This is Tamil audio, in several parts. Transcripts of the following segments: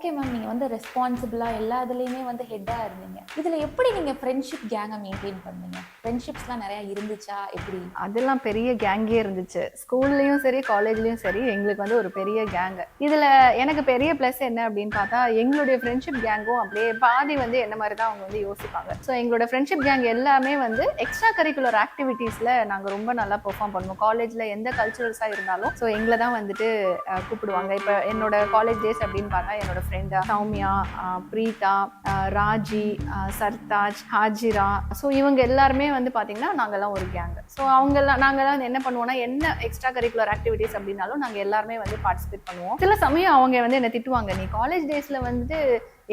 ஓகே மேம் நீங்கள் வந்து ரெஸ்பான்சிபிளாக எல்லா இதுலேயுமே வந்து ஹெட்டாக இருந்தீங்க. இதில் எப்படி நீங்கள் ஃப்ரெண்ட்ஷிப் கேங்கை மெயின்டைன் பண்ணீங்க? ஃப்ரெண்ட்ஷிப்ஸ்லாம் நிறையா இருந்துச்சா? எப்படி? அதெல்லாம் பெரிய கேங்கே இருந்துச்சு. ஸ்கூல்லையும் சரி காலேஜ்லேயும் சரி எங்களுக்கு வந்து ஒரு பெரிய கேங்கு இதில் எனக்கு பெரிய ப்ளஸ் என்ன அப்படின்னு பார்த்தா எங்களுடைய ஃப்ரெண்ட்ஷிப் கேங்கும் அப்படியே பாதி வந்து என்ன மாதிரி தான் அவங்க வந்து யோசிப்பாங்க. ஸோ எங்களோட ஃப்ரெண்ட்ஷிப் கேங் எல்லாமே வந்து எக்ஸ்ட்ரா கரிக்குலர் ஆக்டிவிட்டீஸில் நாங்கள் ரொம்ப நல்லா பெர்ஃபார்ம் பண்ணுவோம். காலேஜில் எந்த கல்ச்சுரல்ஸாக இருந்தாலும் ஸோ எங்களை தான் வந்துட்டு கூப்பிடுவாங்க. இப்போ என்னோட காலேஜ் டேஸ் அப்படின்னு பார்த்தா என்னோட ஃப்ரெண்டு சௌமியா பிரீதா ராஜி சர்தாஜ் ஹாஜிரா. ஸோ இவங்க எல்லாருமே வந்து பார்த்தீங்கன்னா நாங்கள்லாம் ஒரு கேங் ஸோ அவங்கெல்லாம் நாங்கள்லாம் வந்து என்ன பண்ணுவோம்னா என்ன எக்ஸ்ட்ரா கரிக்குலர் ஆக்டிவிட்டீஸ் அப்படின்னாலும் நாங்கள் எல்லாருமே வந்து பார்ட்டிசிபேட் பண்ணுவோம். சில சமயம் அவங்க வந்து என்னை திட்டுவாங்க நீ காலேஜ் டேஸில் வந்துட்டு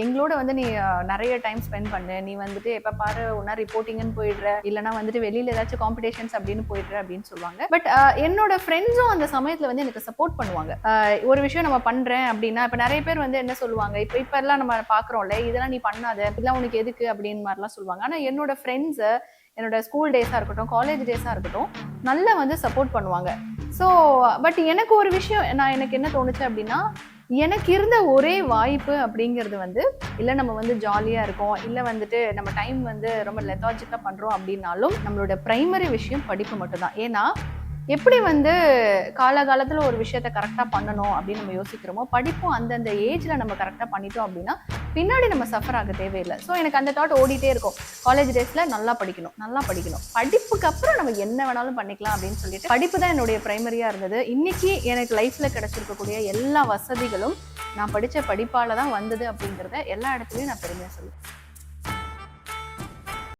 எங்களோட வந்து நீ நிறைய டைம் ஸ்பெண்ட் பண்ணு. நீ வந்துட்டு எப்போ பாரு ஒன்னா ரிப்போர்ட்டிங்னு போயிடுற. இல்லைனா வந்துட்டு வெளியில் ஏதாச்சும் காம்படிஷன்ஸ் அப்படின்னு போயிடுற அப்படின்னு சொல்லுவாங்க. பட் என்னோட ஃப்ரெண்ட்ஸும் அந்த சமயத்தில் வந்து எனக்கு சப்போர்ட் பண்ணுவாங்க. ஒரு விஷயம் நம்ம பண்ணுறேன் அப்படின்னா இப்போ நிறைய பேர் வந்து என்ன சொல்லுவாங்க இப்போ இப்போ எல்லாம் நம்ம பார்க்குறோம்ல இதெல்லாம் நீ பண்ணாத இதெல்லாம் உனக்கு எதுக்கு? அப்படின்னு மாதிரிலாம் சொல்லுவாங்க. ஆனால் என்னோட ஃப்ரெண்ட்ஸு என்னோட ஸ்கூல் டேஸாக இருக்கட்டும் காலேஜ் டேஸாக இருக்கட்டும் நல்லா வந்து சப்போர்ட் பண்ணுவாங்க. ஸோ பட் எனக்கு ஒரு விஷயம் நான் எனக்கு என்ன தோணுச்சு அப்படின்னா எனக்கு இருந்த ஒரே வாய்ப்பு அப்படிங்கிறது வந்து இல்லை நம்ம வந்து ஜாலியாக இருக்கோம் இல்லை வந்துட்டு நம்ம டைம் வந்து ரொம்ப லெத்தாஜிக்காக பண்ணுறோம் அப்படின்னாலும் நம்மளோட ப்ரைமரி விஷயம் படிப்பு மட்டும்தான். ஏன்னா எப்படி வந்து காலகாலத்தில் ஒரு விஷயத்த கரெக்டாக பண்ணணும் அப்படின்னு நம்ம யோசிக்கிறோமோ படிப்பும் அந்தந்த ஏஜில் நம்ம கரெக்டாக பண்ணிட்டோம் அப்படின்னா பின்னாடி நம்ம சஃபர் ஆக தேவையில்லை. ஸோ எனக்கு அந்த தாட் ஓடிட்டே இருக்கும். காலேஜ் டேஸில் நல்லா படிக்கணும் நல்லா படிக்கணும். படிப்புக்கு அப்புறம் நம்ம என்ன வேணாலும் பண்ணிக்கலாம் அப்படின்னு சொல்லிட்டு படிப்பு தான் என்னுடைய ப்ரைமரியாக இருந்தது. இன்றைக்கி எனக்கு லைஃப்பில் கிடச்சிருக்கக்கூடிய எல்லா வசதிகளும் நான் படித்த படிப்பால் தான் வந்தது அப்படிங்கிறத எல்லா இடத்துலையும் நான் பெருமையாக சொல்லுவேன்.